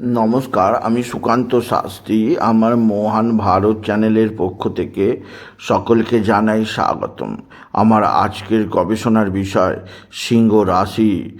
নমস্কার, আমি সুকান্ত শাস্ত্রী। আমার মহান ভারত চ্যানেলের পক্ষ থেকে সকলকে জানাই স্বাগতম। আমার আজকের গবেষণার বিষয়, সিংহ রাশি,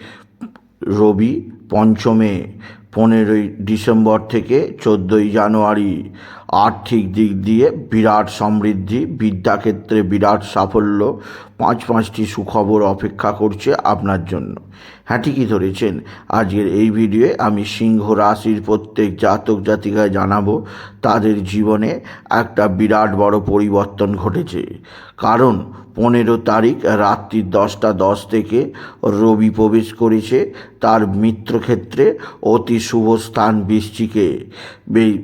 রবি পঞ্চমে, পনেরোই ডিসেম্বর থেকে চোদ্দোই জানুয়ারি। আর্থিক দিক দিয়ে বিরাট সমৃদ্ধি, বিদ্যাক্ষেত্রে বিরাট সাফল্য। পাঁচ পাঁচটি সুখবর অপেক্ষা করছে আপনার জন্য। হ্যাঁ ঠিকই ধরেছেন? আজকের এই ভিডিওয়ে আমি সিংহ রাশির প্রত্যেক জাতক জাতিকায় জানাব তাদের জীবনে একটা বিরাট বড় পরিবর্তন ঘটেছে। কারণ পনেরো তারিখ রাত্রি দশটা দশ থেকে রবি প্রবেশ করেছে তার মিত্রক্ষেত্রে অতি শুভ স্থান বৃশ্চিকে বে-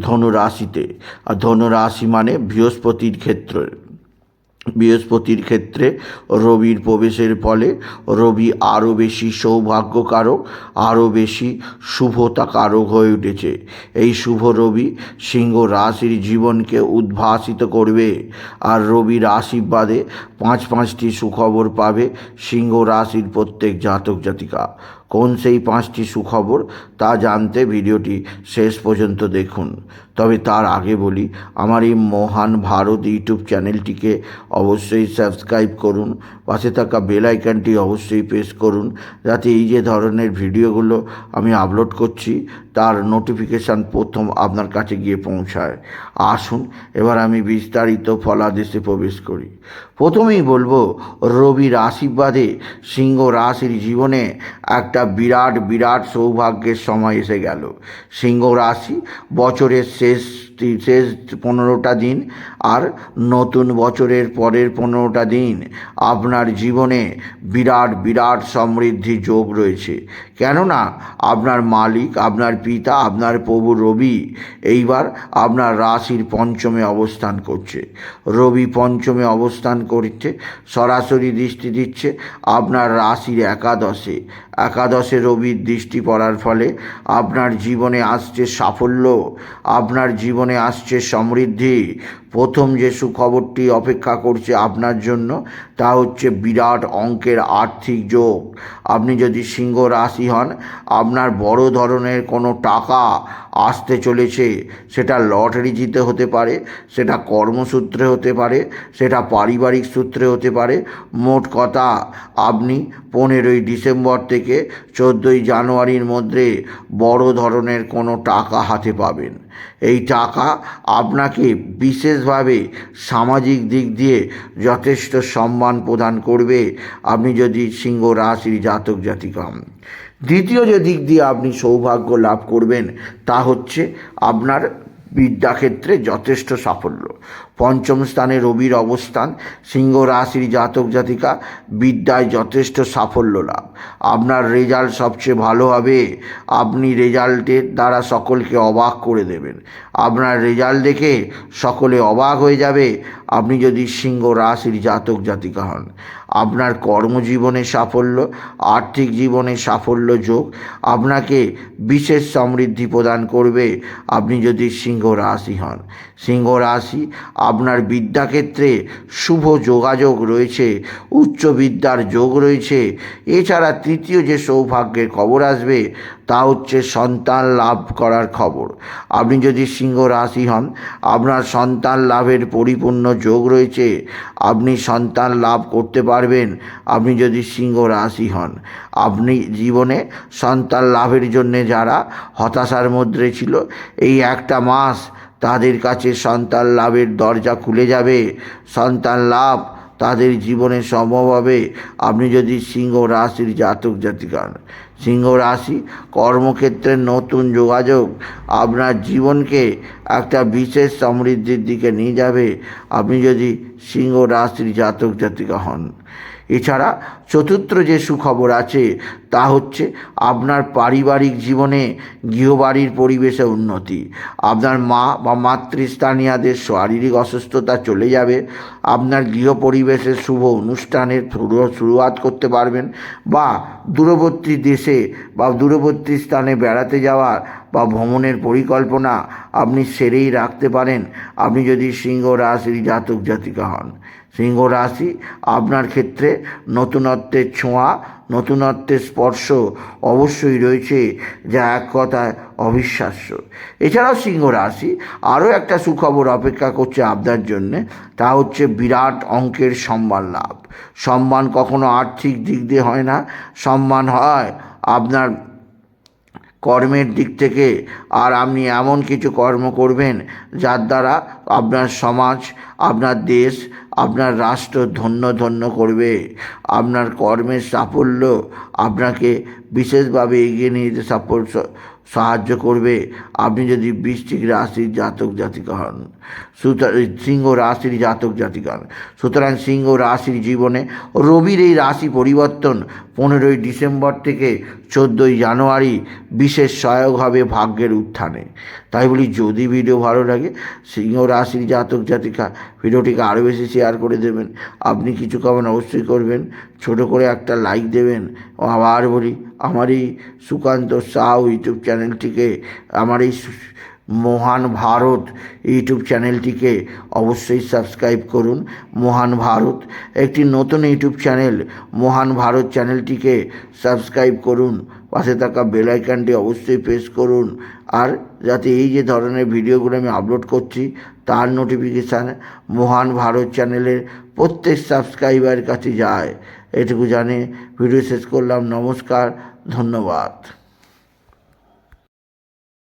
ধনুরাশিতে। আর ধনুরাশি মানে বৃহস্পতির ক্ষেত্রে। বৃহস্পতির ক্ষেত্রে রবির প্রবেশের ফলে রবি আরও বেশি সৌভাগ্যকারক, আরও বেশি শুভতাকারক হয়ে উঠেছে। এই শুভ রবি সিংহ রাশির জীবনকে উদ্ভাসিত করবে। আর রবির আশীর্বাদে পাঁচ পাঁচটি সুখবর পাবে সিংহ রাশির প্রত্যেক জাতক জাতিকা। কোন সেই পাঁচটি সুখবর তা জানতে ভিডিওটি শেষ পর্যন্ত দেখুন। তবে তার আগে বলি, আমার এই মহান ভারত ইউটিউব চ্যানেলটিকে অবশ্যই সাবস্ক্রাইব করুন, পাশে থাকা বেল অবশ্যই প্রেস করুন, যাতে এই যে ধরনের ভিডিওগুলো আমি আপলোড করছি, তার নোটিফিকেশান প্রথম আপনার কাছে গিয়ে পৌঁছায়। আসুন, এবার আমি বিস্তারিত ফলাদেশে প্রবেশ করি। প্রথমেই বলব, রবির আশীর্বাদে সিংহ রাশির জীবনে একটা বিরাট বিরাট সৌভাগ্যের সময় এসে গেল। সিংহ রাশি বছরের শেষ শেষ পনেরোটা দিন আর নতুন বছরের পরের পনেরোটা দিন আপনার জীবনে বিরাট বিরাট সমৃদ্ধি যোগ রয়েছে। কেননা আপনার মালিক, আপনার পিতা, আপনার প্রভু রবি এইবার আপনার রাশির পঞ্চমে অবস্থান করছে। রবি পঞ্চমে অবস্থান করছে, সরাসরি দৃষ্টি দিচ্ছে আপনার রাশির একাদশে। একাদশে রবির দৃষ্টি পড়ার ফলে আপনার জীবনে আসছে সাফল্য, আপনার জীবনে আসছে সমৃদ্ধি। প্রথম যে সুখবরটি অপেক্ষা করছে আপনার জন্য, তা হচ্ছে বিরাট অঙ্কের আর্থিক যোগ। আপনি যদি সিংহ রাশি হন, আপনার বড় ধরনের কোনো টাকা আসতে চলেছে, সেটা লটারি জিতে হতে পারে, সেটা কর্মসূত্রে হতে পারে, সেটা পারিবারিক সূত্রে হতে পারে, মোট কথা আপনি পনেরোই ডিসেম্বর থেকে চোদ্দোই জানুয়ারির মধ্যে বড় ধরনের কোনো টাকা হাতে পাবেন। এই টাকা আপনাকে বিশেষভাবে সামাজিক দিক দিয়ে যথেষ্ট সম্মান প্রদান করবে আপনি যদি সিংহ রাশির জাতক জাতিকা। হন দ্বিতীয় যে দিক দিয়ে আপনি সৌভাগ্য লাভ করবেন তা হচ্ছে আপনার বিদ্যাক্ষেত্রে যথেষ্ট সাফল্য। পঞ্চম স্থানে রবির অবস্থান, সিংহ রাশির জাতক জাতিকা, বিদ্যায় যথেষ্ট সাফল্য লাভ। আপনার রেজাল্ট সবচেয়ে ভালো হবে। আপনি রেজাল্টের দ্বারা সকলকে অবাক করে দেবেন। আপনার রেজাল্ট দেখে সকলে অবাক হয়ে যাবে। আপনি যদি সিংহ রাশির জাতক জাতিকা হন। আপনার কর্মজীবনে সাফল্য, আর্থিক জীবনে সাফল্য যোগ, আপনাকে বিশেষ সমৃদ্ধি প্রদান করবে আপনি যদি সিংহ রাশি হন। সিংহ রাশি আপনার বিদ্যাক্ষেত্রে শুভ যোগাযোগ রয়েছে, উচ্চ বিদ্যার যোগ রয়েছে। এছাড়া তৃতীয় যে সৌভাগ্যের খবর আসবে তা হচ্ছে সন্তান লাভ করার খবর। আপনি যদি সিংহ রাশি হন, আপনার সন্তান লাভের পরিপূর্ণ যোগ রয়েছে, আপনি সন্তান লাভ করতে পারবেন। আপনি যদি সিংহ রাশি হন, আপনি জীবনে সন্তান লাভের জন্যে যারা হতাশার মধ্যে ছিল, এই একটা মাস তাদের কাছে সন্তান লাভের দরজা খুলে যাবে। সন্তান লাভ তাদের জীবনে সমভাবে আপনি যদি সিংহ রাশির জাতক জাতিকান। সিংহ রাশি কর্মক্ষেত্রে নতুন যোগাযোগ আপনার জীবনকে একটা বিশেষ সমৃদ্ধির দিকে নিয়ে যাবে আপনি যদি সিংহ রাশির জাতক জাতিকা হন এছাড়া চতুর্থ যে সুখবর আছে, তা হচ্ছে আপনার পারিবারিক জীবনে গৃহবাড়ির পরিবেশে উন্নতি। আপনার মা বা মাতৃস্থানীয়াদের শারীরিক অসুস্থতা চলে যাবে, আপনার গৃহ পরিবেশে শুভ অনুষ্ঠানের শুরু- শুরুয়াত করতে পারবেন বা দূরবর্তী দেশে বা দূরবর্তী স্থানে বেড়াতে যাওয়ার বা ভ্রমণের পরিকল্পনা আপনি সেরেই রাখতে পারেন। আপনি যদি সিংহ রাশির জাতক, জাতিকা হন। সিংহ রাশি আপনার ক্ষেত্রে নতুনত্বের ছোঁয়া, নতুনত্বের স্পর্শ অবশ্যই রয়েছে, যা এক কথায় অবিশ্বাস্য। এছাড়াও সিংহ রাশি আরও একটা সুখবর অপেক্ষা করছে আপনার জন্যে, তা হচ্ছে বিরাট অঙ্কের সম্মান লাভ। সম্মান কখনো আর্থিক দিক দিয়ে হয় না, সম্মান হয় আপনার কর্মের দিক থেকে আর আপনি এমন কিছু কর্ম করবেন যার দ্বারা আপনার সমাজ, আপনার দেশ, আপনার রাষ্ট্র ধন্য ধন্য করবে। আপনার কর্মের সাফল্য আপনাকে বিশেষভাবে এগিয়ে নিয়ে যেতে সাপোর্ট সাহায্য করবে। আপনি যদি বৃশ্চিক রাশির জাতক জাতিকা হন সিংহ রাশির জাতক জাতিকা হন, সুতরাং সিংহ রাশির জীবনে রবির এই রাশি পরিবর্তন পনেরোই ডিসেম্বর থেকে চোদ্দোই জানুয়ারি বিশেষ সহায়ক হবে ভাগ্যের উত্থানে। তাই বলি, যদি ভিডিও ভালো লাগে, সিংহ রাশির জাতক জাতিকা ভিডিওটিকে আরও বেশি শেয়ার করে দেবেন। আপনি কিছু কমেন্ট অবশ্যই করবেন, ছোট করে একটা লাইক দেবেন। আবার বলি, আমার এই সুকান্ত সাউ ইউটিউব চ্যানেলটিকে আমার এই মহান ভারত ইউটিউব চ্যানেলটিকে অবশ্যই সাবস্ক্রাইব করুন। মহান ভারত, একটি নতুন ইউটিউব চ্যানেল, মহান ভারত চ্যানেলটিকে সাবস্ক্রাইব করুন। পাশে থাকা বেল আইকনটি অবশ্যই প্রেস করুন। আর যাতে এই যে ধরনের ভিডিওগুলো আমি আপলোড করছি, তার নোটিফিকেশান মহান ভারত চ্যানেলের প্রত্যেক সাবস্ক্রাইবারের কাছে যায়। এটুকু জানে ভিডিও শেষ করলাম। নমস্কার, ধন্যবাদ।